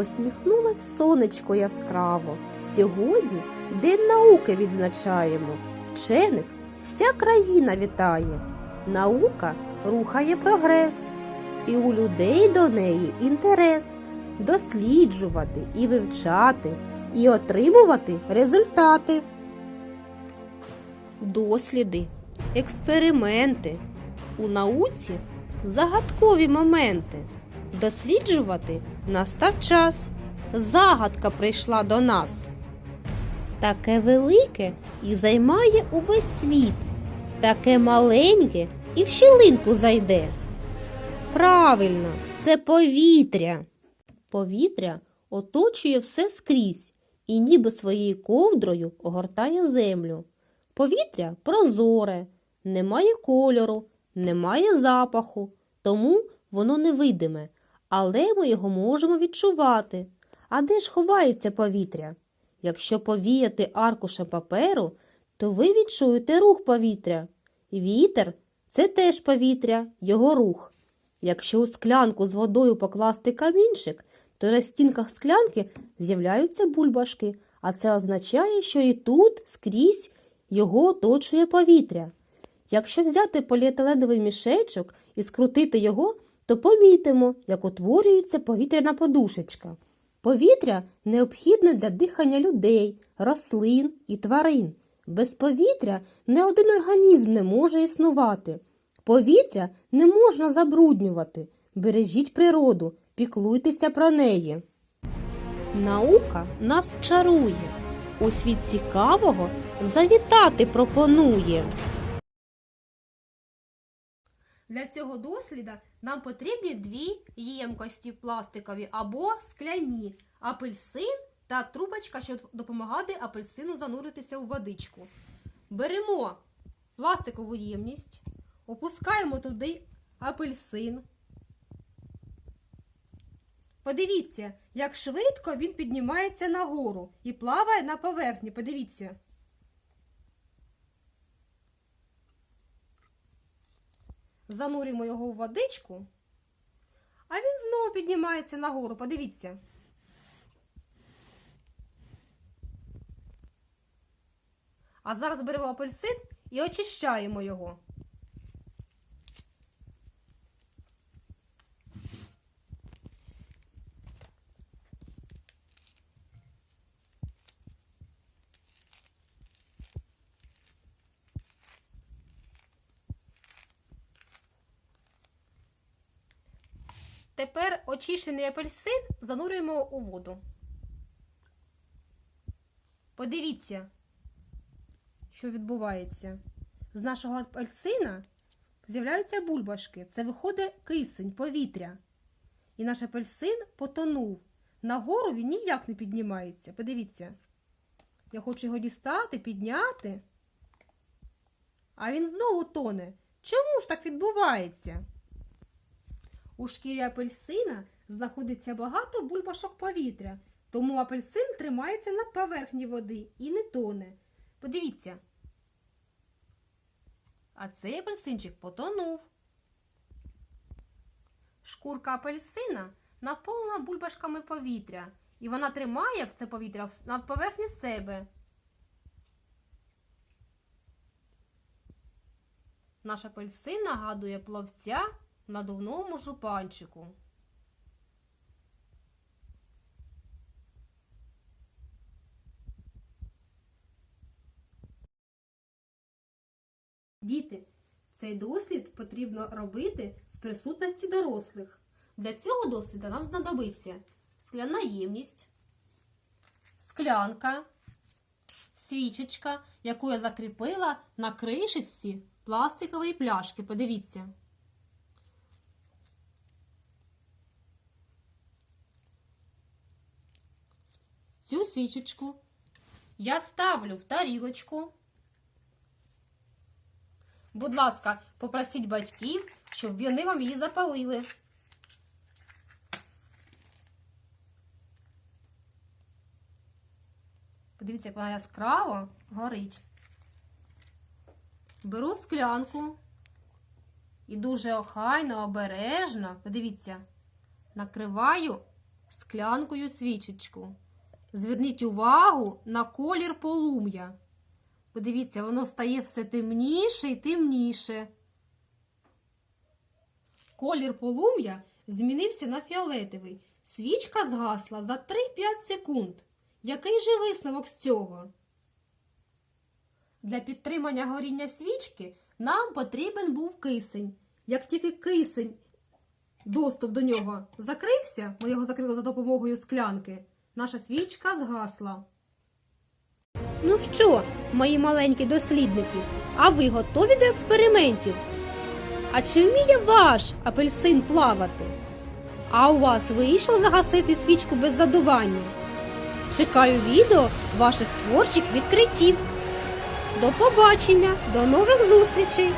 Посміхнулось сонечко яскраво. Сьогодні День науки відзначаємо. Вчених вся країна вітає. Наука рухає прогрес, і у людей до неї інтерес досліджувати і вивчати, і отримувати результати. Досліди, експерименти. У науці загадкові моменти. Досліджувати настав час. Загадка прийшла до нас. Таке велике і займає увесь світ, таке маленьке і в щілинку зайде. Правильно, це повітря. Повітря оточує все скрізь і ніби своєю ковдрою огортає землю. Повітря прозоре, немає кольору, немає запаху, тому воно невидиме, але ми його можемо відчувати. А де ж ховається повітря? Якщо повіяти аркушем паперу, то ви відчуєте рух повітря. Вітер це теж повітря, його рух. Якщо у склянку з водою покласти камінчик, то на стінках склянки з'являються бульбашки, а це означає, що і тут скрізь його оточує повітря. Якщо взяти поліетиленовий мішечок і скрутити його, то помітимо, як утворюється повітряна подушечка. Повітря необхідне для дихання людей, рослин і тварин. Без повітря не один організм не може існувати. Повітря не можна забруднювати. Бережіть природу, піклуйтеся про неї. Наука нас чарує. У світ цікавого завітати пропонує. Для цього досліда нам потрібні дві ємкості пластикові або скляні, апельсин та трубочка, щоб допомагати апельсину зануритися у водичку. Беремо пластикову ємність, опускаємо туди апельсин. Подивіться, як швидко він піднімається нагору і плаває на поверхні. Подивіться. Занурюємо його в водичку, а він знову піднімається нагору. Подивіться. А зараз беремо апельсин і очищаємо його. Тепер очищений апельсин занурюємо у воду. Подивіться, що відбувається. З нашого апельсина з'являються бульбашки. Це виходить кисень, повітря. І наш апельсин потонув. Нагору він ніяк не піднімається. Подивіться. Я хочу його дістати, підняти. А він знову тоне. Чому ж так відбувається? У шкірі апельсина знаходиться багато бульбашок повітря, тому апельсин тримається на поверхні води і не тоне. Подивіться. А цей апельсинчик потонув. Шкурка апельсина наповнена бульбашками повітря, і вона тримає це повітря на поверхні себе. Наш апельсин нагадує пловця надувному жупанчику. Діти, цей дослід потрібно робити з присутності дорослих. Для цього досліду нам знадобиться скляна ємність, склянка, свічечка, яку я закріпила на кришечці пластикової пляшки. Подивіться. Цю свічечку я ставлю в тарілочку. Будь ласка, попросіть батьків, щоб вони вам її запалили. Подивіться, як вона яскраво горить. Беру склянку і дуже охайно, обережно, подивіться, накриваю склянкою свічечку. Зверніть увагу на колір полум'я. Подивіться, воно стає все темніше і темніше. Колір полум'я змінився на фіолетовий. Свічка згасла за 3-5 секунд. Який же висновок з цього? Для підтримання горіння свічки нам потрібен був кисень. Як тільки кисень, доступ до нього закрився, ми його закрили за допомогою склянки, наша свічка згасла. Ну що, мої маленькі дослідники, а ви готові до експериментів? А чи вміє ваш апельсин плавати? А у вас вийшло загасити свічку без задування? Чекаю відео ваших творчих відкриттів. До побачення, до нових зустрічей!